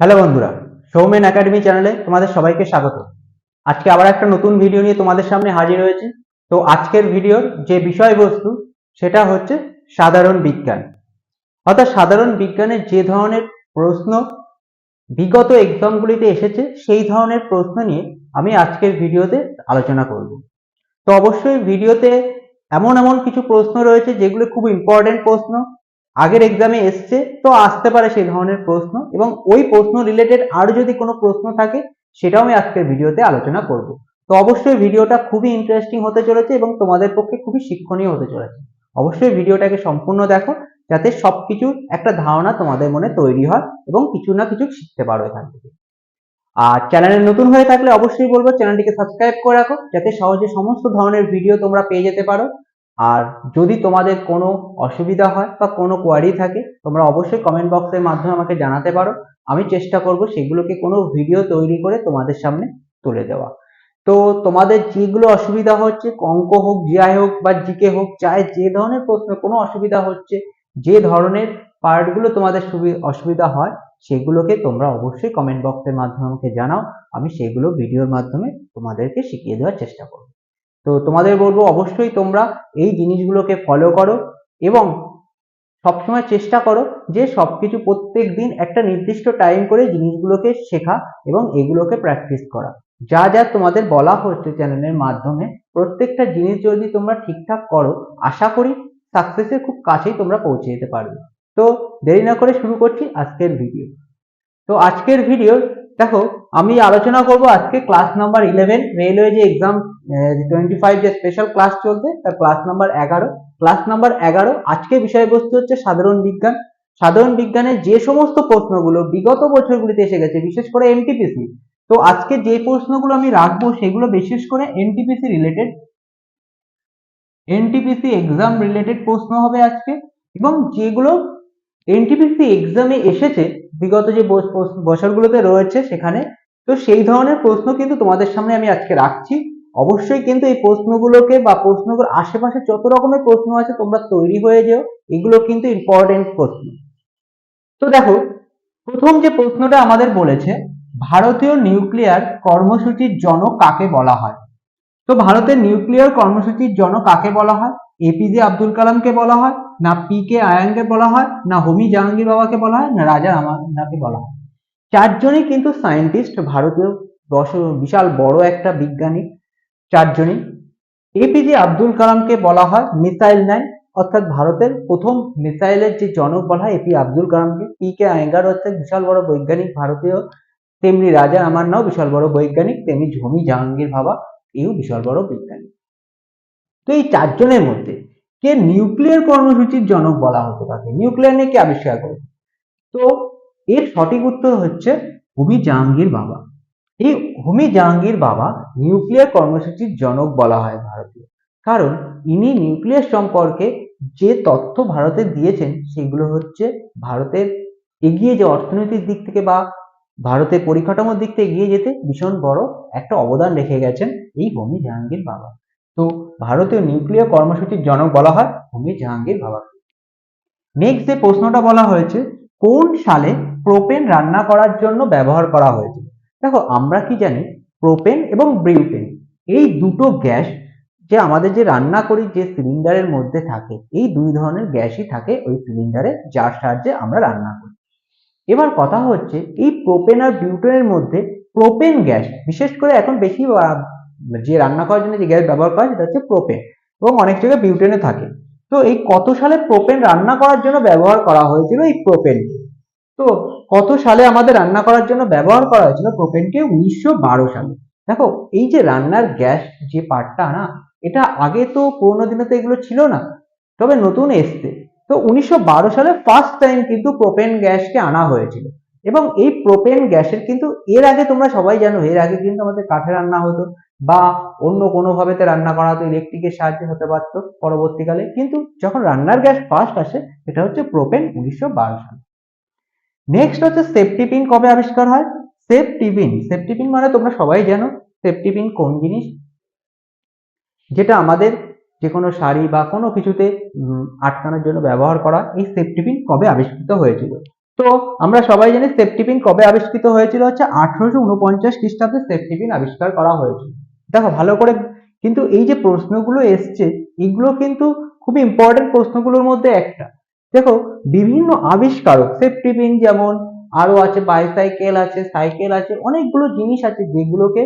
Hello বন্ধুরা, Soumen academy চ্যানেলে তোমাদের সবাইকে স্বাগত। আজকে আবার একটা নতুন ভিডিও নিয়ে তোমাদের সামনে হাজির হয়েছে। তো আজকের ভিডিওর যে বিষয়বস্তু, সেটা হচ্ছে সাধারণ বিজ্ঞান। অর্থাৎ সাধারণ বিজ্ঞানের যে ধরনের প্রশ্ন বিগত এক্সামগুলিতে এসেছে, সেই ধরনের প্রশ্ন নিয়ে আমি আজকের ভিডিওতে আলোচনা করব। তো অবশ্যই ভিডিওতে এমন এমন কিছু প্রশ্ন রয়েছে যেগুলো খুব ইম্পর্টেন্ট প্রশ্ন। আগের এক্সামে এসছে, তো আসতে পারে সেই ধরনের প্রশ্ন এবং ওই প্রশ্ন রিলেটেড আরও যদি কোনো প্রশ্ন থাকে, সেটাও আমি আজকের ভিডিওতে আলোচনা করব। তো অবশ্যই ভিডিওটা খুবই ইন্টারেস্টিং হতে চলেছে এবং তোমাদের পক্ষে খুবই শিক্ষণীয় হতে চলেছে। অবশ্যই ভিডিওটাকে সম্পূর্ণ দেখো, যাতে সব সবকিছুর একটা ধারণা তোমাদের মনে তৈরি হয় এবং কিছু না কিছু শিখতে পারো এখান থেকে। আর চ্যানেলে নতুন হয়ে থাকলে অবশ্যই বলব চ্যানেলটিকে সাবস্ক্রাইব করে রাখো, যাতে সহজে সমস্ত ধরনের ভিডিও তোমরা পেয়ে যেতে পারো। আর যদি তোমাদের কোনো অসুবিধা হয় বা কোনো কোয়ারি থাকে, তোমরা অবশ্যই কমেন্ট বক্সের মাধ্যমে আমাকে জানাতে পারো। আমি চেষ্টা করব সেগুলোকে কোনো ভিডিও তৈরি করে তোমাদের সামনে তুলে দেওয়া। তো তোমাদের যেগুলো অসুবিধা হচ্ছে, অঙ্ক হোক জিআই হোক বা জিকে হোক, চাই যে ধরনের প্রশ্ন, কোনো অসুবিধা হচ্ছে, যে ধরনের পার্টগুলো তোমাদের সুবি- অসুবিধা হয়, সেগুলোকে তোমরা অবশ্যই কমেন্ট বক্সের মাধ্যমে আমাকে জানাও। আমি সেগুলো ভিডিওর মাধ্যমে তোমাদেরকে শিখিয়ে দেওয়ার চেষ্টা করব। তো তোমাদের বলব অবশ্যই তোমরা এই জিনিসগুলোকে ফলো করো এবং সবসময় চেষ্টা করো যে সবকিছু প্রত্যেক দিন একটা নির্দিষ্ট টাইম করে জিনিসগুলোকে শেখা এবং এগুলোকে প্র্যাকটিস করা। যা যা তোমাদের বলা হচ্ছে চ্যানেলের মাধ্যমে, প্রত্যেকটা জিনিস যদি তোমরা ঠিকঠাক করো, আশা করি সাকসেসের খুব কাছেই তোমরা পৌঁছে যেতে পারবে। তো দেরি না করে শুরু করছি আজকের ভিডিও তো আজকের ভিডিও দেখো, আমি আলোচনা করব আজকে ক্লাস নাম্বার ইলেভেন রেলওয়ে যে এক্সাম টোয়েন্টি ফাইভ যে স্পেশাল ক্লাস চলছে, তার ক্লাস নাম্বার এগারো। ক্লাস নাম্বার এগারো আজকে বিষয়বস্তু হচ্ছে সাধারণ বিজ্ঞান। সাধারণ বিজ্ঞানের যে সমস্ত প্রশ্নগুলো বিগত বছরগুলিতে এসে গেছে, বিশেষ করে এনটিপিসি তো আজকে যে প্রশ্নগুলো আমি রাখব, সেগুলো বিশেষ করে NTPC related NTPC exam related প্রশ্ন হবে আজকে। এবং যেগুলো এনটিপিসি এক্সামে এসেছে, বিগত যে বছরগুলোতে রয়েছে সেখানে। তো সেই ধরনের প্রশ্ন কিন্তু তোমাদের সামনে আমি আজকে রাখছি। অবশ্যই কিন্তু এই প্রশ্নগুলোকে বা প্রশ্নগুলোর আশেপাশে যত রকমের প্রশ্ন আছে তোমরা তৈরি হয়ে যেও, এগুলো কিন্তু ইম্পর্টেন্ট প্রশ্ন। তো দেখো, প্রথম যে প্রশ্নটা আমাদের বলেছে, ভারতীয় নিউক্লিয়ার কর্মসূচির জনক কাকে বলা হয়? তো ভারতের নিউক্লিয়ার কর্মসূচির জনক কাকে বলা হয়? এপিজে আব্দুল কালামকে বলা হয়, না পি কে আয়ানকে বলা হয়, না হোমি জাহাঙ্গীর বাবাকে বলা হয়, না রাজা রামান্নাকে বলা হয়। চারজনই কিন্তু সায়েন্টিস্ট, ভারতীয় দশ বিশাল বড় একটা বিজ্ঞানী, চারজনই। এপিজে আব্দুল কালামকে বলা হয় মিসাইল ম্যান অর্থাৎ ভারতের প্রথম মিসাইলের যে জনক বলা হয় এপি আব্দুল কালামকে। পি কে আয়েঙ্গার হচ্ছে বিশাল বড় বৈজ্ঞানিক, ভারতীয়, তেমনি রাজা রামান্নাও বিশাল বড় বৈজ্ঞানিক, তেমনি হোমি জাহাঙ্গীর ভাবা এও বিশাল বড় বিজ্ঞানী। তো এই চারজনের মধ্যে কে নিউক্লিয়ার কর্মসূচির জনক বলা হতো তাকে? নিউক্লিয়ার নিয়ে কে আবিষ্কার করেছে তো এর সঠিক উত্তর হচ্ছে হুমি জাহাঙ্গীর বাবা। এই হুমি জাহাঙ্গীর বাবা নিউক্লিয়ার কর্মসূচির জনক বলা হয় ভারতীয়। কারণ ইনি নিউক্লিয়ার সম্পর্কে যে তথ্য ভারতে দিয়েছেন, সেগুলো হচ্ছে ভারতের এগিয়ে যে অর্থনৈতিক দিক থেকে বা ভারতের পরিকাঠামোর দিক থেকে এগিয়ে যেতে ভীষণ বড় একটা অবদান রেখে গেছেন এই হোমি জাহাঙ্গীর বাবা। তো ভারতীয় নিউক্লিয়ার কর্মসূচির জনক বলা হয় হোমি জাহাঙ্গীর বাবা। নেক্সট যে প্রশ্নটা বলা হয়েছে, কোন সালে প্রোপেন রান্না করার জন্য ব্যবহার করা হয়েছে দেখো, আমরা কি জানি? প্রোপেন এবং ব্রিউটেন এই দুটো গ্যাস যে আমাদের যে রান্না করি যে সিলিন্ডারের মধ্যে থাকে, এই দুই ধরনের গ্যাসই থাকে ওই সিলিন্ডারে যার সাহায্যে আমরা রান্না করি। এবার কথা হচ্ছে, এই প্রোপেন আর বিউটেনের মধ্যে প্রোপেন গ্যাস বিশেষ করে এখন বেশি যে রান্না করার জন্য যে গ্যাস ব্যবহার করা সেটা হচ্ছে প্রোপেন এবং অনেক জায়গায় বিউটেনে থাকে। তো এই কত সালে প্রোপেন রান্না করার জন্য ব্যবহার করা হয়েছিল এই প্রোপেন তো কত সালে আমাদের রান্না করার জন্য ব্যবহার করা হয়েছিল প্রোপেনকে উনিশশো বারো সালে। দেখো, এই যে রান্নার গ্যাস যে পার্টটা না, এটা আগে তো পুরোনো দিনে তো এগুলো ছিল না। তবে নতুন এসছে। তো উনিশশো বারো সালে ফার্স্ট টাইম কিন্তু প্রোপেন গ্যাসকে আনা হয়েছিল। এবং এই প্রোপেন গ্যাসের কিন্তু এর আগে তোমরা সবাই জানো, এর আগে কিন্তু আমাদের কাঠে রান্না হতো বা অন্য কোনো ভাবেতে রান্না করা হতো ইলেকট্রিকের সাহায্যে হতে পারতো পরবর্তীকালে। কিন্তু যখন রান্নার গ্যাস ফার্স্ট আসে, এটা হচ্ছে প্রোপেন উনিশশো বারো সালে। নেক্সট হচ্ছে সেফটি পিন কবে আবিষ্কার হয়? সেফটি পিন সেফটি পিন মানে তোমরা সবাই জানো সেফটি পিন কোন জিনিস? যেটা আমাদের যে কোনো শাড়ি বা কোনো কিছুতে আটকানোর জন্য ব্যবহার করা এই সেফটি পিন কবে আবিষ্কৃত হয়েছিল? তো আমরা সবাই জানি সেফটিপিন কবে আবিষ্কৃত হয়েছিল? হচ্ছে আঠারোশো উনপঞ্চাশ খ্রিস্টাব্দে সেফটিপিন আবিষ্কার করা হয়েছিল। দেখো, ভালো করে, কিন্তু এই যে প্রশ্নগুলো এসছে, এগুলো কিন্তু খুব ইম্পর্টেন্ট প্রশ্নগুলোর মধ্যে একটা। দেখো, বিভিন্ন আবিষ্কারক সেফটিপিন যেমন আরও আছে বাইসাইকেল আছে সাইকেল আছে, অনেকগুলো জিনিস আছে যেগুলোকে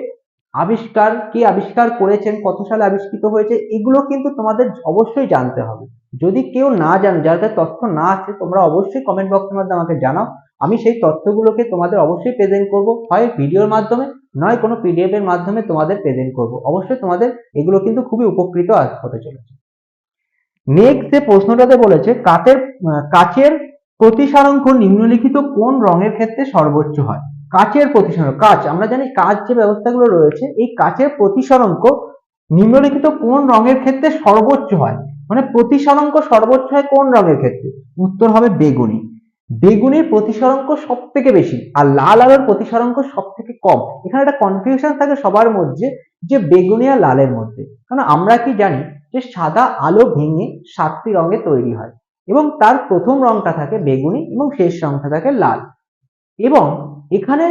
আবিষ্কার, কে আবিষ্কার করেছেন, কত সালে আবিষ্কৃত হয়েছে, এগুলো কিন্তু তোমাদের অবশ্যই জানতে হবে। যদি কেউ না জানো কাছে তথ্য না আছে, তোমরা অবশ্যই কমেন্ট বক্সের মধ্যে আমাকে জানাও। আমি সেই তথ্যগুলোকে তোমাদের অবশ্যই প্রেজেন্ট করব, হয় ভিডিওর মাধ্যমে, নয় কোনো পিডিএফ এর মাধ্যমে তোমাদের প্রেজেন্ট করব। অবশ্যই তোমাদের এগুলো কিন্তু খুবই উপকৃত হতে চলেছে। নেক্সট যে প্রশ্নটাতে বলেছে কাতের কাচের প্রতিসারাঙ্ক নিম্নলিখিত কোন রঙের ক্ষেত্রে সর্বোচ্চ হয়? কাচের প্রতিসরণ, কাচ, আমরা জানি কাচ যে ব্যবস্থাগুলো রয়েছে, এই কাচের প্রতিসরাঙ্ক নিম্নলিখিত কোন রঙের ক্ষেত্রে সর্বোচ্চ হয়? মানে প্রতিসরাঙ্ক সর্বোচ্চ হয় কোন রঙের ক্ষেত্রে? উত্তর হবে বেগুনি। বেগুনির প্রতিসরাঙ্ক সব থেকে বেশি, আর লাল আলোর প্রতিসরাঙ্ক সব থেকে কম। এখানে একটা কনফিউশন থাকে সবার মধ্যে, যে বেগুনি আর লালের মধ্যে। কারণ আমরা কি জানি যে সাদা আলো ভেঙে সাতটি রঙে তৈরি হয়, এবং তার প্রথম রংটা থাকে বেগুনি এবং শেষ রংটা থাকে লাল। এবং এখানে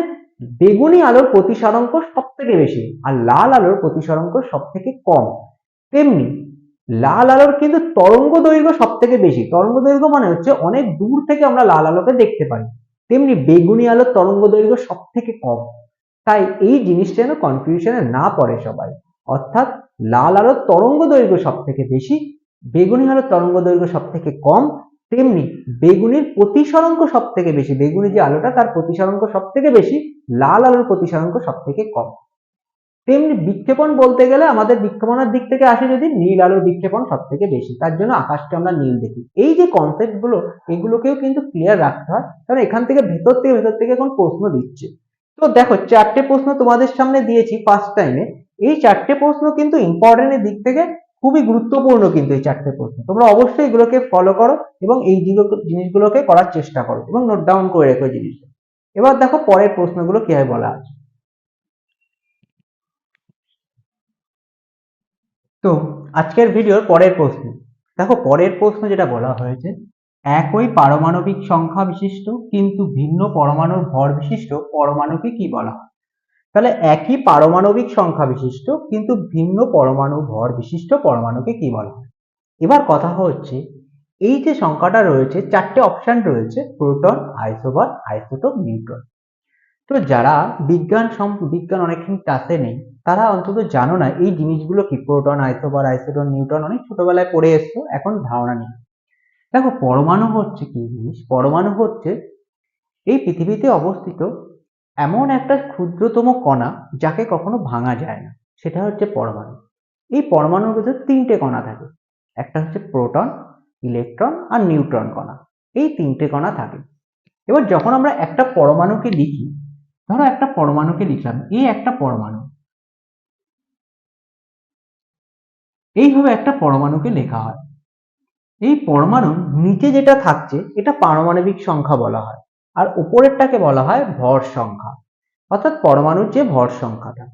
বেগুনি আলোর প্রতিসরাঙ্ক সব থেকে বেশি আর লাল আলোর প্রতিসরাঙ্ক সব থেকে কম। তেমনি লাল আলোর কিন্তু তরঙ্গ দৈর্ঘ্য সব থেকে বেশি। তরঙ্গ দৈর্ঘ্য মানে হচ্ছে অনেক দূর থেকে আমরা লাল আলোকে দেখতে পাই। তেমনি বেগুনি আলোর তরঙ্গ দৈর্ঘ্য সব থেকে কম। তাই এই জিনিসটা যেন কনফিউশনে না পড়ে সবাই। অর্থাৎ লাল আলোর তরঙ্গ দৈর্ঘ্য সব থেকে বেশি, বেগুনি আলোর তরঙ্গ দৈর্ঘ্য সব থেকে কম তেমনি বেগুনির প্রতিসরাঙ্ক সব থেকে বেশি, বেগুনি যে আলোটা তার প্রতিসরাঙ্ক সব থেকে বেশি, লাল আলোর প্রতিসরাঙ্ক সব থেকে কম। তেমনি বিক্ষেপণ বলতে গেলে আমাদের বিক্ষেপণের দিক থেকে আসে যদি, নীল আলোর বিক্ষেপণ সব থেকে বেশি, তার জন্য আকাশকে আমরা নীল দেখি। এই যে কনসেপ্টগুলো, এগুলোকেও কিন্তু ক্লিয়ার রাখতে হয়, কারণ এখান থেকে ভেতর থেকে ভেতর থেকে এখন প্রশ্ন দিচ্ছে। তো দেখো, চারটে প্রশ্ন তোমাদের সামনে দিয়েছি ফার্স্ট টাইমে এই চারটে প্রশ্ন কিন্তু ইম্পর্টেন্টের দিক থেকে খুবই গুরুত্বপূর্ণ কিন্তু এই চারটে প্রশ্ন। তোমরা অবশ্যই এগুলোকে ফলো করো এবং এই জিনিস- জিনিসগুলোকে করার চেষ্টা করো এবং নোট ডাউন করে রেখো জিনিসগুলো এবার দেখো পরের প্রশ্নগুলো কীভাবে বলা আছে। তো আজকের ভিডিওর পরের প্রশ্ন। দেখো পরের প্রশ্ন যেটা বলা হয়েছে, একই পারমাণবিক সংখ্যা বিশিষ্ট কিন্তু ভিন্ন পরমাণুর ভর বিশিষ্ট পরমাণুকে কি বলা হয়? তাহলে একই পারমাণবিক সংখ্যা বিশিষ্ট, কিন্তু ভিন্ন পরমাণু ভর বিশিষ্ট পরমাণুকে কি বলা? হয় এবার কথা হচ্ছে, এই যে সংখ্যাটা রয়েছে, চারটে অপশন রয়েছে, প্রোটন, আইসোবার, আইসোটোপ, নিউট্রন। তো যারা বিজ্ঞান বিজ্ঞান অনেকক্ষণ ক্লাসে নেই, তারা অন্তত জানো না, এই জিনিসগুলো কি প্রোটন, আইসোবার আইসোটন নিউটন অনেক ছোটবেলায় পড়ে এসছো, এখন ধারণা নেই। দেখো, পরমাণু হচ্ছে কি জিনিস? পরমাণু হচ্ছে এই পৃথিবীতে অবস্থিত এমন একটা ক্ষুদ্রতম কণা যাকে কখনো ভাঙা যায় না, সেটা হচ্ছে পরমাণু। এই পরমাণুর ভিতরে তিনটে কণা থাকে। একটা হচ্ছে প্রোটন, ইলেকট্রন আর নিউট্রন কণা। এই তিনটে কণা থাকে। এবার যখন আমরা একটা পরমাণুকে লিখি, ধরো একটা পরমাণুকে লিখলাম এই একটা পরমাণু। এইভাবে একটা পরমাণুকে লেখা হয়। এই পরমাণুর নিচে যেটা থাকছে, এটা পারমাণবিক সংখ্যা বলা হয়। আর উপরেরটাকে বলা হয় ভর সংখ্যা। অর্থাৎ পরমাণুর যে ভর সংখ্যাটা।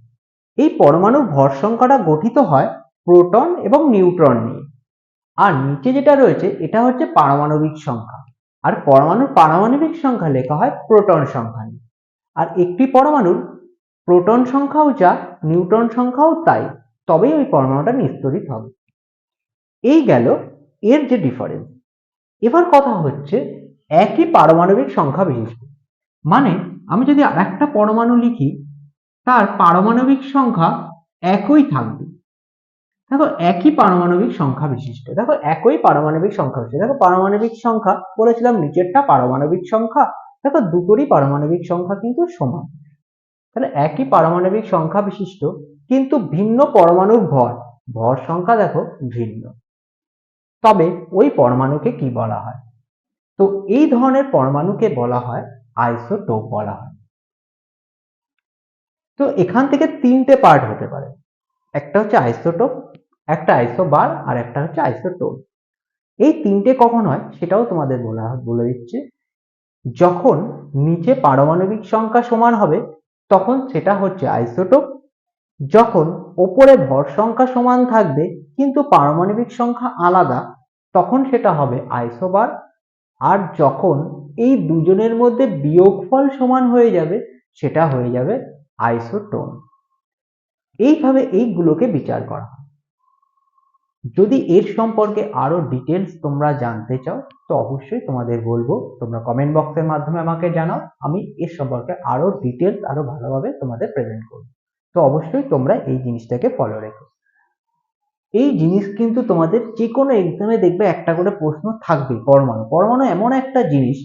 এই পরমাণুর ভর সংখ্যাটা গঠিত হয় প্রোটন এবং নিউট্রন নিয়ে। আর নিচে যেটা রয়েছে, এটা হচ্ছে পারমাণবিক সংখ্যা। আর পরমাণুর পারমাণবিক সংখ্যা লেখা হয় প্রোটন সংখ্যা নিয়ে। আর একটি পরমাণুর প্রোটন সংখ্যাও যা, নিউট্রন সংখ্যাও তাই। তবেই ওই পরমাণুটা নিস্তরিত হবে। এই গেল এর যে ডিফারেন্স এবার কথা হচ্ছে একই পারমাণবিক সংখ্যা বিশিষ্ট মানে আমি যদি আর একটা পরমাণু লিখি, তার পারমাণবিক সংখ্যা একই থাকবে। দেখো, একই পারমাণবিক সংখ্যা বিশিষ্ট। দেখো, একই পারমাণবিক সংখ্যা বিশিষ্ট। দেখো, পারমাণবিক সংখ্যা, বলেছিলাম নিচেরটা পারমাণবিক সংখ্যা। দেখো, দুটোরই পারমাণবিক সংখ্যা কিন্তু সমান। তাহলে একই পারমাণবিক সংখ্যা বিশিষ্ট, কিন্তু ভিন্ন পরমাণুর ভর। ভর সংখ্যা দেখো, ভিন্ন। তবে ওই পরমাণুকে কি বলা হয়? তো এই ধরনের পরমাণুকে বলা হয় আইসোটোপ বলা হয়। তো এখান থেকে তিনটে পার্ট হতে পারে। একটা হচ্ছে আইসোটোপ, একটা আইসোবার, আর একটা হচ্ছে আইসোটোপ। এই তিনটে কখন হয় সেটাও তোমাদের বলা বলে দিচ্ছে। যখন নিচে পারমাণবিক সংখ্যা সমান হবে, তখন সেটা হচ্ছে আইসোটোপ। যখন ওপরে ভর সংখ্যা সমান থাকবে, কিন্তু পারমাণবিক সংখ্যা আলাদা, তখন সেটা হবে আইসোবার। আর যখন এই দুজনের মধ্যে বিয়োগফল সমান হয়ে যাবে, সেটা হয়ে যাবে আইসোটোন এইভাবে এইগুলোকে বিচার করা যদি এর সম্পর্কে আরও ডিটেলস তোমরা জানতে চাও, তো অবশ্যই তোমাদের বলব, তোমরা কমেন্ট বক্সের মাধ্যমে আমাকে জানাও, আমি এর সম্পর্কে আরও ডিটেলস আরও ভালোভাবে তোমাদের প্রেজেন্ট করব। তো অবশ্যই তোমরা এই জিনিসটাকে ফলো রেখো। এই জিনিস কিন্তু তোমাদের যে কোনো এক্সামে দেখবে একটা করে প্রশ্ন থাকবে পরমাণু। পরমাণু এমন একটা জিনিস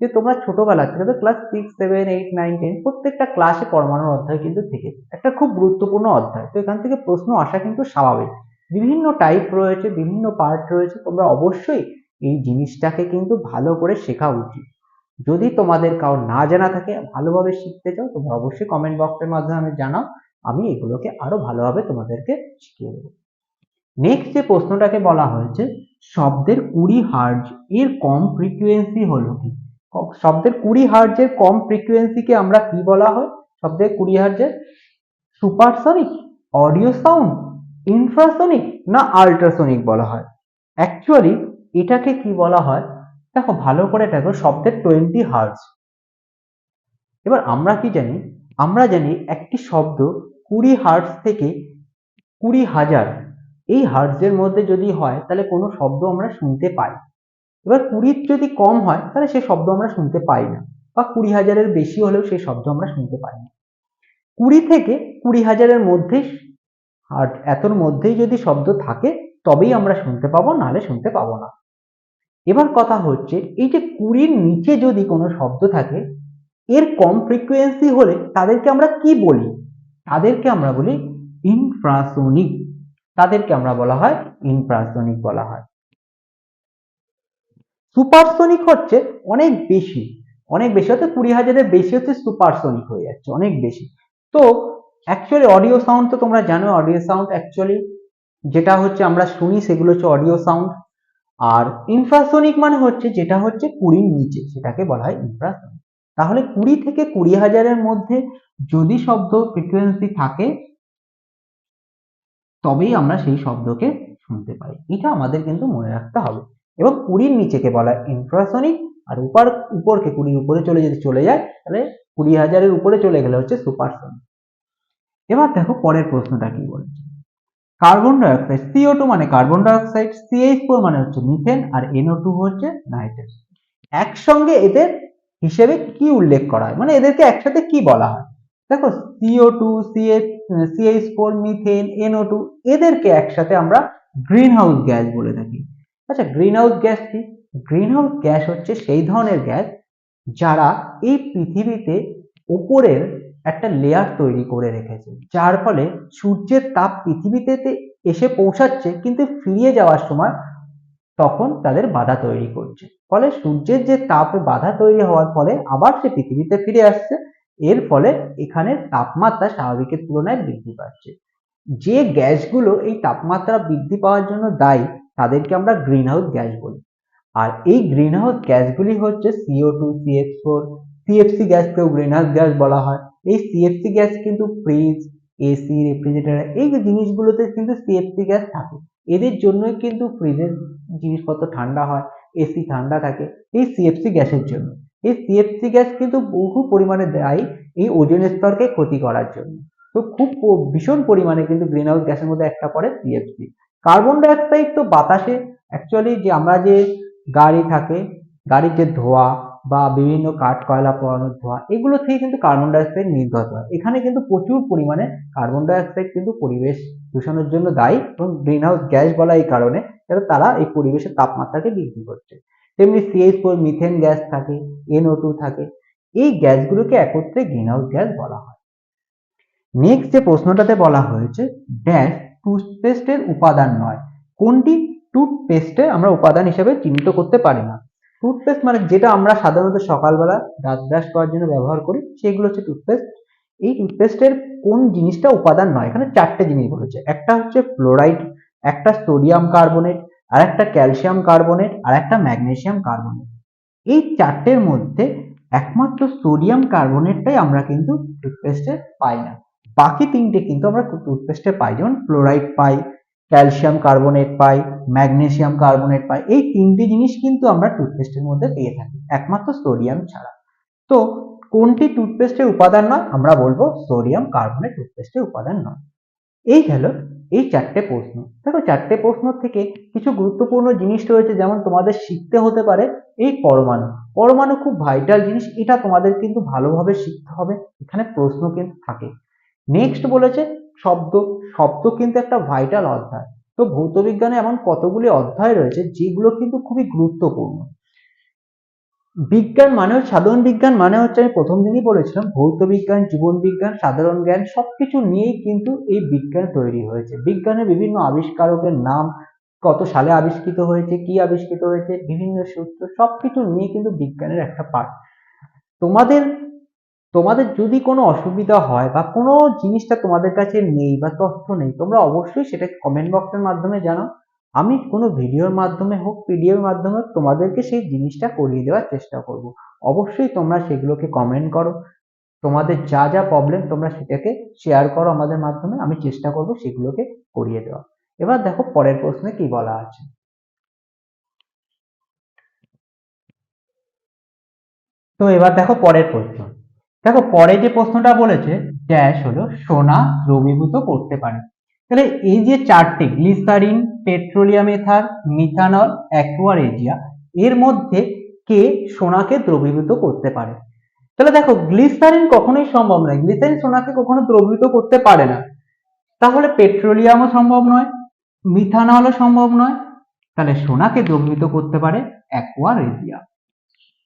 যে তোমরা ছোটবেলা থেকে class six seven eight nine ten প্রত্যেকটা ক্লাসে পরমাণুর অধ্যায় কিন্তু থেকে। একটা খুব গুরুত্বপূর্ণ অধ্যায়। তো এখান থেকে প্রশ্ন আসা কিন্তু স্বাভাবিক। বিভিন্ন টাইপ রয়েছে, বিভিন্ন পার্ট রয়েছে, তোমরা অবশ্যই এই জিনিসটাকে কিন্তু ভালো করে শেখা উচিত। যদি তোমাদের কাউ না জানা থাকে, ভালোভাবে শিখতে চাও, তোমরা অবশ্যই কমেন্ট বক্সের মাধ্যমে জানাও। আমি এগুলোকে আরও ভালোভাবে তোমাদেরকে শিখিয়ে দেবো। নেক্সট যে প্রশ্নটাকে বলা হয়েছে, শব্দের কুড়ি হার্জ এর কম ফ্রিকোয়েন্সি হলো কি? শব্দের কুড়ি হার্জের কম ফ্রিকোয়েন্সিকে আমরা কি বলা হয়? শব্দের কুড়ি হার্জের সুপারসনিক অডিও সাউন্ড ইনফ্রাসনিক না আল্ট্রাসনিক বলা হয়? অ্যাকচুয়ালি এটাকে কি বলা হয়? দেখো, ভালো করে দেখো, শব্দের টোয়েন্টি হার্জ এবার আমরা কি জানি? আমরা জানি একটি শব্দ কুড়ি হার্জ থেকে কুড়ি হাজার এই হার্জের মধ্যে যদি হয়, তাহলে কোনো শব্দ আমরা শুনতে পাই। এবার কুড়ির যদি কম হয়, তাহলে সে শব্দ আমরা শুনতে পাই না। বা কুড়ি হাজারের বেশি হলেও সেই শব্দ আমরা শুনতে পাই না। কুড়ি থেকে কুড়ি হাজারের মধ্যে আর এতর মধ্যেই যদি শব্দ থাকে, তবেই আমরা শুনতে পাবো, নাহলে শুনতে পাবো না। এবার কথা হচ্ছে, এই যে কুড়ির নিচে যদি কোনো শব্দ থাকে, এর কম ফ্রিকোয়েন্সি হলে তাদেরকে আমরা কি বলি? তাদেরকে আমরা বলি ইনফ্রাসোনিক তাদেরকে আমরা বলা হয় ইনফ্রাসোনিক বলা হয়। সুপারসোনিক হচ্ছে অনেক বেশি অনেক বেশি অর্থাৎ কুড়ি হাজারের বেশি হচ্ছে সুপারসোনিক হয়ে যাচ্ছে, অনেক বেশি। তো অ্যাকচুয়ালি অডিও সাউন্ড তো তোমরা জানো অডিও সাউন্ড অ্যাকচুয়ালি যেটা হচ্ছে আমরা শুনি সেগুলো হচ্ছে অডিও সাউন্ড আর ইনফ্রাসোনিক মানে হচ্ছে যেটা হচ্ছে কুড়ির নিচে, সেটাকে বলা হয় ইনফ্রাসোনিক তাহলে কুড়ি থেকে কুড়ি হাজারের মধ্যে যদি শব্দ ফ্রিকোয়েন্সি থাকে তবেই আমরা সেই শব্দকে শুনতে পাই। এটা আমাদের কিন্তু মনে রাখতে হবে। এবং কুড়ির নিচেকে বলা ইনফ্রাসনিক আর উপর, উপরকে কুড়ির উপরে চলে যদি চলে যায়, তাহলে কুড়ি হাজারের উপরে চলে গেলে হচ্ছে সুপারসনিক এবার দেখো পরের প্রশ্নটা কি বলছে? কার্বন ডাইঅক্সাইড সিও টু মানে কার্বন ডাইঅক্সাইড সিএইচ ফোর মানে হচ্ছে মিথেন আর এনও টু হচ্ছে নাইট্রোজেন একসঙ্গে এদের হিসেবে কি উল্লেখ করা হয়? মানে এদেরকে একসাথে কি বলা হয়? দেখো CO two CH CH four methane NO two এদেরকে একসাথে আমরা গ্রিন হাউস গ্যাস বলে থাকি। আচ্ছা গ্রিন হাউস গ্যাস কি? গ্রিন হাউস গ্যাস হচ্ছে সেই ধরনের গ্যাস যারা এই পৃথিবীতে উপরের একটা লেয়ার তৈরি করে রেখেছে, যার ফলে সূর্যের তাপ পৃথিবীতে এসে পৌঁছাচ্ছে, কিন্তু ফিরিয়ে যাওয়ার সময় তখন তাদের বাধা তৈরি করছে। ফলে সূর্যের যে তাপে বাধা তৈরি হওয়ার ফলে আবার সে পৃথিবীতে ফিরে আসছে। এর ফলে এখানে তাপমাত্রা স্বাভাবিকের তুলনায় বৃদ্ধি পাচ্ছে। যে গ্যাসগুলো এই তাপমাত্রা বৃদ্ধি পাওয়ার জন্য দায়ী, তাদেরকে আমরা গ্রিন হাউস গ্যাস বলি। আর এই গ্রিন হাউস গ্যাসগুলি হচ্ছে CO two CF four CFC গ্যাসকেও greenhouse gas বলা হয়। এই সিএফসি গ্যাস কিন্তু ফ্রিজ এসি রেফ্রিজারেটর এই জিনিসগুলোতে কিন্তু সিএফসি গ্যাস থাকে। এদের জন্যই কিন্তু ফ্রিজের জিনিসপত্র ঠান্ডা হয় এসি ঠান্ডা থাকে এই সিএফসি গ্যাসের জন্য। এই সিএফসি গ্যাস কিন্তু বহু পরিমাণে দেয় এই ওজোন স্তরকে ক্ষতি করার জন্য। তো খুব ভীষণ পরিমাণে কিন্তু গ্রিন হাউস গ্যাসের মধ্যে একটা পড়ে সিএফসি। কার্বন ডাইঅক্সাইড তো বাতাসে, অ্যাকচুয়ালি যে আমরা যে গাড়ি থাকে, গাড়ির যে ধোঁয়া বা বিভিন্ন কাঠ, কয়লা পোড়ানোর ধোঁয়া, এগুলো থেকে কিন্তু কার্বন ডাইঅক্সাইড নির্গত হয়। এখানে কিন্তু প্রচুর পরিমাণে কার্বন ডাইঅক্সাইড কিন্তু পরিবেশ দূষণের জন্য দায়ী এবং গ্রিন হাউস গ্যাস বলা এই কারণে তারা এই পরিবেশের তাপমাত্রাকে বৃদ্ধি করছে। তেমনি সিএইচ ফোর মিথেন গ্যাস থাকে এনও টু থাকে। এই গ্যাসগুলোকে একত্রে গ্রিন হাউস গ্যাস বলা হয়। নেক্সট যে প্রশ্নটাতে বলা হয়েছে ড্যাশ টুথপেস্টের উপাদান নয়। কোনটি? টুথপেস্টে আমরা উপাদান হিসেবে চিহ্নিত করতে পারি না। টুথপেস্ট মানে যেটা আমরা সাধারণত সকালবেলা দাঁত ব্রাশ করার জন্য ব্যবহার করি, সেগুলো হচ্ছে টুথপেস্ট এই টুথপেস্টের কোন জিনিসটা উপাদান নয়? এখানে চারটে জিনিস বলেছে। একটা হচ্ছে ফ্লোরাইড একটা সোডিয়াম কার্বনেট আর একটা ক্যালসিয়াম কার্বনেট আর একটা ম্যাগনেসিয়াম কার্বনেট এই চারটের মধ্যে একমাত্র সোডিয়াম কার্বনেটটাই আমরা কিন্তু টুথপেস্টে পাই না। বাকি তিনটে কিন্তু আমরা টুথপেস্টে পাই, যেমন ফ্লোরাইড পাই ক্যালসিয়াম কার্বনেট পাই ম্যাগনেসিয়াম কার্বনেট পাই, এই তিনটি জিনিস কিন্তু আমরা টুথপেস্টের মধ্যে পেয়ে থাকি, একমাত্র সোডিয়াম ছাড়া। তো কোনটি টুথপেস্টের উপাদান নয়? আমরা বলব সোডিয়াম কার্বনেট টুথপেস্টের উপাদান নয়। এই হলো এই চারটে প্রশ্ন। দেখো, চারটে প্রশ্ন থেকে কিছু গুরুত্বপূর্ণ জিনিস রয়েছে যেমন তোমাদের শিখতে হতে পারে এই পরমাণু। পরমাণু খুব ভাইটাল জিনিস, এটা তোমাদের কিন্তু ভালোভাবে শিখতে হবে, এখানে প্রশ্ন কিন্তু থাকে। নেক্সট বলেছে, শব্দ শব্দ কিন্তু একটা ভাইটাল অধ্যায়। তো ভৌত বিজ্ঞানে এমন কতগুলি অধ্যায় রয়েছে যেগুলো কিন্তু খুবই গুরুত্বপূর্ণ। বিজ্ঞান মানে সাধারণ বিজ্ঞান মানে হচ্ছে, আমি প্রথম দিনই বলেছিলাম, ভৌত বিজ্ঞান, জীবন বিজ্ঞান, সাধারণ জ্ঞান, সবকিছু নিয়েই কিন্তু এই বিজ্ঞান তৈরি হয়েছে। বিজ্ঞানের বিভিন্ন আবিষ্কারকের নাম কত সালে আবিষ্কৃত হয়েছে, কি আবিষ্কৃত হয়েছে, বিভিন্ন সূত্র, সবকিছু নিয়ে কিন্তু বিজ্ঞানের একটা পার্ট তোমাদের তোমাদের যদি কোনো অসুবিধা হয় বা কোনো জিনিসটা তোমাদের কাছে নেই বা তথ্য নেই, তোমরা অবশ্যই সেটা কমেন্ট বক্সের মাধ্যমে জানাও। আমি কোনো ভিডিওর মাধ্যমে হোক পিডিএফ মাধ্যমে তোমাদেরকে সেই জিনিসটা করিয়ে দেওয়ার চেষ্টা করব। অবশ্যই তোমরা সেগুলোকে কমেন্ট করো। তোমাদের যা যা প্রবলেম তোমরা সেটাকে শেয়ার করো আমাদের মাধ্যমে। আমি চেষ্টা করব সেগুলোকে করিয়ে দেওয়া এবার দেখো পরের প্রশ্নে কি বলা আছে। তো এবার দেখো পরের প্রশ্ন। দেখো পরে যে প্রশ্নটা বলেছে ড্যাশ হলো সোনা দ্রবীভূত করতে পারে। তাহলে এই যে চারটে, glycerine, petroleum ether, methanol, aqua regia, এর মধ্যে কে সোনাকে দ্রবীভূত করতে পারে? তাহলে দেখো, গ্লিসারিন কখনোই সম্ভব নয়। গ্লিসারিন সোনাকে কখনো দ্রবীভূত করতে পারে না। তাহলে পেট্রোলিয়ামও সম্ভব নয়, মিথানলও সম্ভব নয়। তাহলে সোনাকে দ্রবীভূত করতে পারে অ্যাকুয়ারেজিয়া।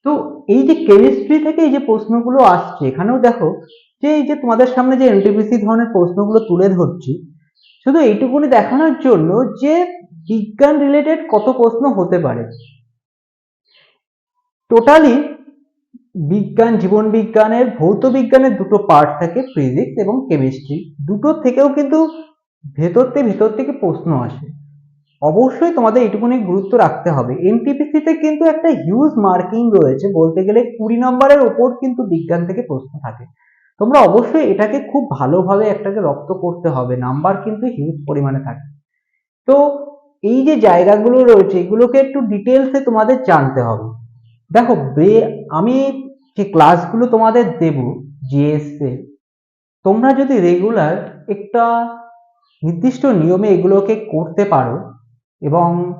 তো এই যে কেমিস্ট্রি থেকে এই যে প্রশ্নগুলো আসছে, এখানেও দেখো যে এই যে তোমাদের সামনে যে এনটিপিসি ধরনের প্রশ্নগুলো তুলে ধরছি শুধু এইটুকুনি দেখানোর জন্য যে বিজ্ঞান রিলেটেড কত প্রশ্ন হতে পারে। টোটালি বিজ্ঞান, জীবন বিজ্ঞানের, ভৌত বিজ্ঞানের দুটো পার্ট থাকে ফিজিক্স এবং কেমিস্ট্রি দুটো থেকেও কিন্তু ভেতর থেকে ভেতর থেকে প্রশ্ন আসে। অবশ্যই তোমাদের এইটুকুনি গুরুত্ব রাখতে হবে। এনটিপিসিতে কিন্তু একটা হিউজ মার্কিং রয়েছে, বলতে গেলে কুড়ি নম্বরের ওপর কিন্তু বিজ্ঞান থেকে প্রশ্ন থাকে। তোমরা অবশ্যই এটাকে খুব ভালোভাবে একটাকে রপ্ত করতে হবে। নাম্বার কিন্তু হিউজ পরিমাণে থাকে। তো এই যে জায়গাগুলো রয়েছে, এগুলোকে একটু ডিটেলসে তোমাদের জানতে হবে। দেখো, বে, আমি যে ক্লাসগুলো তোমাদের দেব জিএসএ তোমরা যদি রেগুলার একটা নির্দিষ্ট নিয়মে এগুলোকে করতে পারো এবং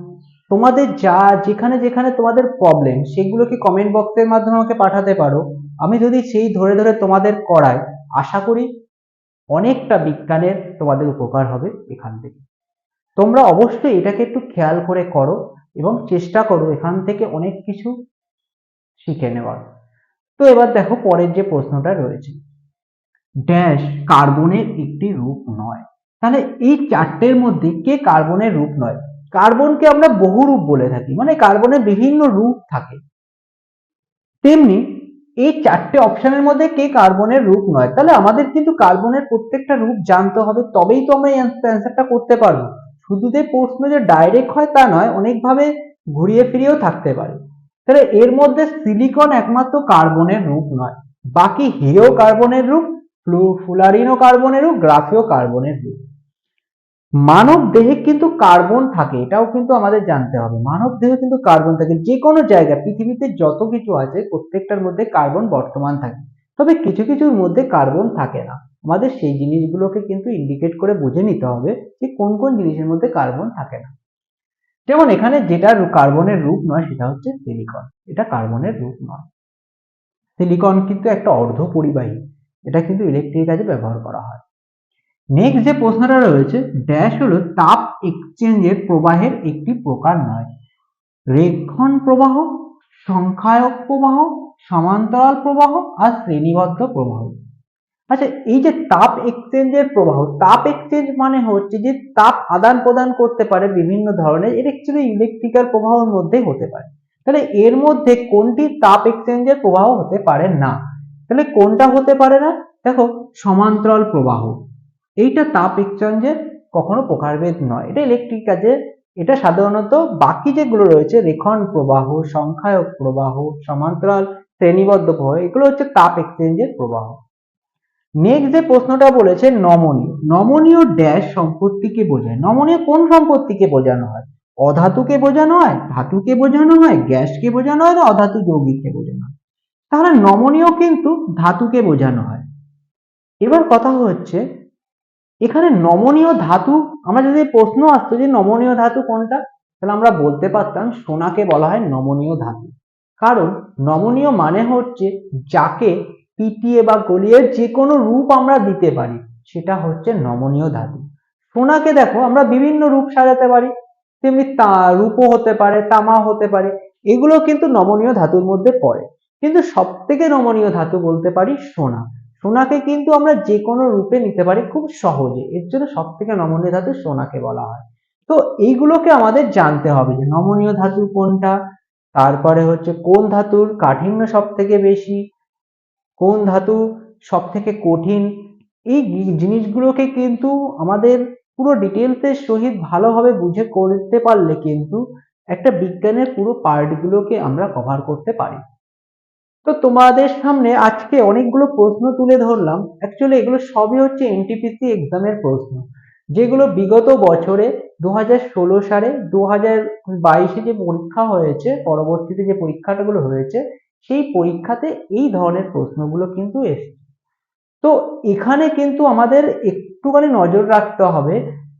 তোমাদের যা যেখানে যেখানে তোমাদের প্রবলেম সেগুলোকে কমেন্ট বক্সের মাধ্যমে আমাকে পাঠাতে পারো। আমি যদি সেই ধরে ধরে তোমাদের করাই, আশা করি অনেকটা বিজ্ঞানের তোমাদের উপকার হবে এখান থেকে। তোমরা অবশ্যই এটাকে একটু খেয়াল করে করো এবং চেষ্টা করো এখান থেকে অনেক কিছু শিখে নেওয়ার। তো এবার দেখো পরের যে প্রশ্নটা রয়েছে। ড্যাশ কার্বনের একটি রূপ নয়। তাহলে এই চারটের মধ্যে কে কার্বনের রূপ নয়? কার্বনকে আমরা বহু রূপ বলে থাকি মানে কার্বনের বিভিন্ন রূপ থাকে। তেমনি এই চারটে অপশনের মধ্যে কে কার্বনের রূপ নয়? তাহলে আমাদের কিন্তু কার্বনের প্রত্যেকটা রূপ জানতে হবে, তবেই তো আমরা অ্যান্সারটা করতে পারব। শুধু যে প্রশ্ন যে ডাইরেক্ট হয় তা নয়, অনেকভাবে ঘুরিয়ে ফিরিয়েও থাকতে পারে। তাহলে এর মধ্যে সিলিকন একমাত্র কার্বনের রূপ নয়। বাকি হিরো কার্বনের রূপ ফুলারিনো কার্বনের রূপ গ্রাফিও কার্বনের রূপ মানব দেহে কিন্তু কার্বন থাকে, এটাও কিন্তু আমাদের জানতে হবে। মানব দেহে কিন্তু কার্বন থাকে যে কোনো জায়গায়, পৃথিবীতে যত কিছু আছে, প্রত্যেকটার মধ্যে কার্বন বর্তমান থাকে। তবে কিছু কিছুর মধ্যে কার্বন থাকে না। আমাদের সেই জিনিসগুলোকে কিন্তু ইন্ডিকেট করে বুঝে নিতে হবে যে কোন কোন জিনিসের মধ্যে কার্বন থাকে না। যেমন এখানে যেটা কার্বনের রূপ নয়, সেটা হচ্ছে সিলিকন এটা কার্বনের রূপ নয়। সিলিকন কিন্তু একটা অর্ধ পরিবাহী এটা কিন্তু ইলেকট্রিক কাজে ব্যবহার করা হয়। নেক্সট যে প্রশ্নটা রয়েছে ড্যাশ হলো তাপ এক্সচেঞ্জের প্রবাহের একটি প্রকার নয়। রেক্ষণ প্রবাহ, সংখ্যায়ক প্রবাহ, সমান্তরাল প্রবাহ আর শ্রেণীবদ্ধ প্রবাহ। আচ্ছা এই যে তাপ এক্সচেঞ্জের প্রবাহ, তাপ এক্সচেঞ্জ মানে হচ্ছে যে তাপ আদান প্রদান করতে পারে বিভিন্ন ধরনের এর অ্যাকচুয়ালি ইলেকট্রিক্যাল প্রবাহের মধ্যে হতে পারে। তাহলে এর মধ্যে কোনটি তাপ এক্সচেঞ্জের প্রবাহ হতে পারে না? তাহলে কোনটা হতে পারে না? দেখো, সমান্তরাল প্রবাহ। এইটা তাপ এক্সচেঞ্জের কখনো প্রকারভেদ নয়। এটা ইলেকট্রিক কাজে, এটা সাধারণত বাকি যেগুলো রয়েছে, রেখন প্রবাহ, সংখ্যায়ক প্রবাহ, সমান্তরাল, শ্রেণীবদ্ধ প্রবাহ, এগুলো হচ্ছে তাপ এক্সচেঞ্জের প্রবাহ। নেক্সট যে প্রশ্নটা বলেছে, নমনীয়। নমনীয় ড্যাশ সম্পত্তিকে বোঝায়। নমনীয় কোন সম্পত্তিকে বোঝানো হয়? অধাতুকে বোঝানো হয়, ধাতুকে বোঝানো হয়, গ্যাসকে বোঝানো হয়, না অধাতু যৌগিককে বোঝানো হয়? তাহলে নমনীয় কিন্তু ধাতুকে বোঝানো হয়। এবার কথা হচ্ছে এখানে নমনীয় ধাতু, আমরা যদি প্রশ্ন আসতো যে নমনীয় ধাতু কোনটা, তাহলে আমরা বলতে পারতাম সোনাকে বলা হয় নমনীয় ধাতু। কারণ নমনীয় মানে হচ্ছে যাকে পিটিয়ে বা গলিয়ে যে কোনো রূপ আমরা দিতে পারি, সেটা হচ্ছে নমনীয় ধাতু। সোনাকে দেখো, আমরা বিভিন্ন রূপ সাজাতে পারি, তেমনি তা, রূপও হতে পারে তামা হতে পারে, এগুলো কিন্তু নমনীয় ধাতুর মধ্যে পড়ে। কিন্তু সব থেকে নমনীয় ধাতু বলতে পারি সোনা। সোনাকে কিন্তু আমরা যে কোনো রূপে নিতে পারি খুব সহজে। এর জন্য সব থেকে নমনীয় ধাতু সোনাকে বলা হয়। তো এইগুলোকে আমাদের জানতে হবে যে নমনীয় ধাতু কোনটা, তারপরে হচ্ছে কোন ধাতুর কাঠিন্য সব থেকে বেশি, কোন ধাতু সব থেকে কঠিন, এই জিনিসগুলোকে কিন্তু আমাদের পুরো ডিটেলসের সহিত ভালোভাবে বুঝে করতে পারলে কিন্তু একটা বিজ্ঞানের পুরো পার্টগুলোকে আমরা কভার করতে পারি। তো তোমাদের সামনে আজকে অনেকগুলো প্রশ্ন তুলে ধরলাম। অ্যাকচুয়ালি এগুলো সবই হচ্ছে এনটিপিসি এক্সামের প্রশ্ন। যেগুলো বিগত বছরে দু হাজার ষোলো সালে দু হাজার বাইশে যে পরীক্ষা হয়েছে, পরবর্তীতে যে পরীক্ষাটাগুলো হয়েছে, সেই পরীক্ষাতে এই ধরনের প্রশ্নগুলো কিন্তু এসছে। তো এখানে কিন্তু আমাদের একটুখানি নজর রাখতে হবে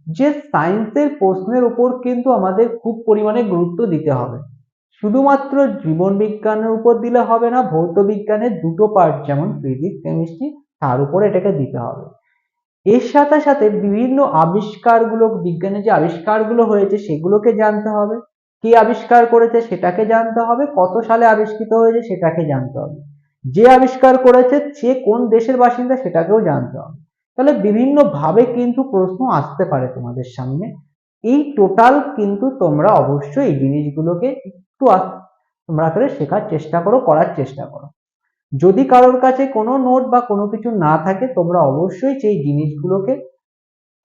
যে সায়েন্সের প্রশ্নের উপর কিন্তু আমাদের খুব পরিমাণে গুরুত্ব দিতে হবে। শুধুমাত্র জীবন বিজ্ঞানের উপর দিলে হবে না ভৌত বিজ্ঞানের দুটো পার্ট যেমন ফিজিক্স কেমিস্ট্রি তার উপর এটাকে দিতে হবে। এর সাথে সাথে বিভিন্ন আবিষ্কারগুলো বিজ্ঞানের যে আবিষ্কারগুলো হয়েছে, সেগুলোকে জানতে হবে। কে আবিষ্কার করেছে, সেটাকে জানতে হবে। কত সালে আবিষ্কৃত হয়েছে, সেটাকে জানতে হবে। যে আবিষ্কার করেছে, সে কোন দেশের বাসিন্দা, সেটাকেও জানতে হবে। তাহলে বিভিন্ন ভাবে কিন্তু প্রশ্ন আসতে পারে তোমাদের সামনে। এই টোটাল কিন্তু তোমরা অবশ্যই এই জিনিসগুলোকে একটু তোমরা করে শেখার চেষ্টা করো, করার চেষ্টা করো। যদি কারোর কাছে কোনো নোট বা কোনো কিছু না থাকে, তোমরা অবশ্যই সেই জিনিসগুলোকে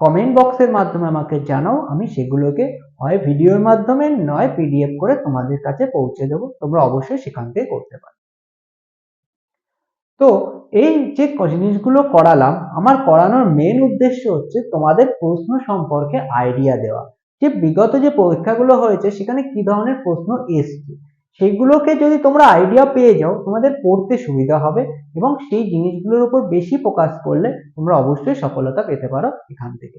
কমেন্ট বক্সের মাধ্যমে আমাকে জানাও, আমি সেগুলোকে হয় ভিডিওর মাধ্যমে, নয় পিডিএফ করে তোমাদের কাছে পৌঁছে দেবো। তোমরা অবশ্যই সেখান থেকে করতে পারো। তো এই যে জিনিসগুলো করালাম, আমার করানোর মেন উদ্দেশ্য হচ্ছে তোমাদের প্রশ্ন সম্পর্কে আইডিয়া দেওয়া। যে বিগত যে পরীক্ষাগুলো হয়েছে, সেখানে কি ধরনের প্রশ্ন এসছে? সেগুলোকে যদি তোমরা আইডিয়া পেয়ে যাও, তোমাদের পড়তে সুবিধা হবে এবং সেই জিনিসগুলোর উপর বেশি ফোকাস করলে তোমরা অবশ্যই সফলতা পেতে পারো এখান থেকে।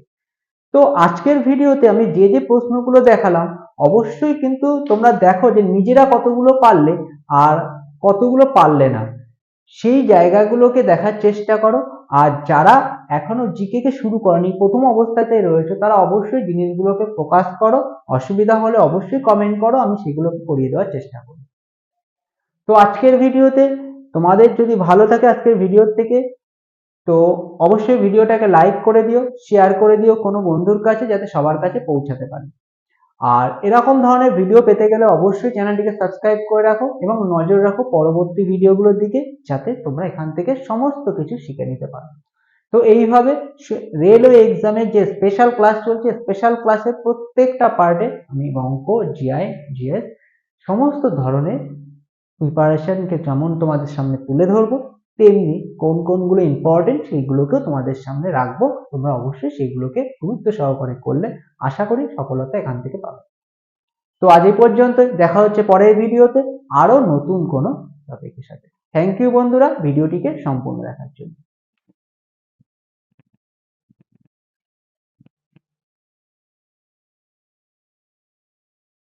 তো আজকের ভিডিওতে আমি যে যে প্রশ্নগুলো দেখালাম, অবশ্যই কিন্তু তোমরা দেখো যে নিজেরা কতগুলো পারলে আর কতগুলো পারলে না। সেই জায়গাগুলোকে দেখার চেষ্টা করো। আর যারা এখনও জিকে কে শুরু করেনি, প্রথম অবস্থাতে রয়েছে, তারা অবশ্যই জিনিসগুলোকে ফোকাস করো। অসুবিধা হলে অবশ্যই কমেন্ট করো, আমি সেগুলোকে করিয়ে দেওয়ার চেষ্টা করি তো আজকের ভিডিওতে তোমাদের যদি ভালো থাকে আজকের ভিডিওর থেকে, তো অবশ্যই ভিডিওটাকে লাইক করে দিও শেয়ার করে দিও কোনো বন্ধুর কাছে যাতে সবার কাছে পৌঁছাতে পারে। আর এরকম ধরনের ভিডিও পেতে গেলে অবশ্যই চ্যানেলটিকে সাবস্ক্রাইব করে রাখো এবং নজর রাখো পরবর্তী ভিডিওগুলোর দিকে, যাতে তোমরা এখান থেকে সমস্ত কিছু শিখে নিতে পারো। তো এইভাবে রেলওয়ে এক্সামের যে স্পেশাল ক্লাস চলছে স্পেশাল ক্লাসের প্রত্যেকটা পার্টে আমি অঙ্ক জিআই জিএস সমস্ত ধরনের প্রিপারেশনকে যেমন তোমাদের সামনে তুলে ধরবো তেমনি কোন কোনগুলো ইম্পর্টেন্ট সেইগুলোকেও তোমাদের সামনে রাখব। তোমরা অবশ্যই সেগুলোকে গুরুত্ব সহকারে করলে আশা করি সফলতা এখান থেকে পাবে। তো আজ এই পর্যন্ত দেখা হচ্ছে পরের ভিডিওতে আরও নতুন কোনো টপিকের সাথে। থ্যাংক ইউ বন্ধুরা, ভিডিওটিকে সম্পূর্ণ দেখার জন্য।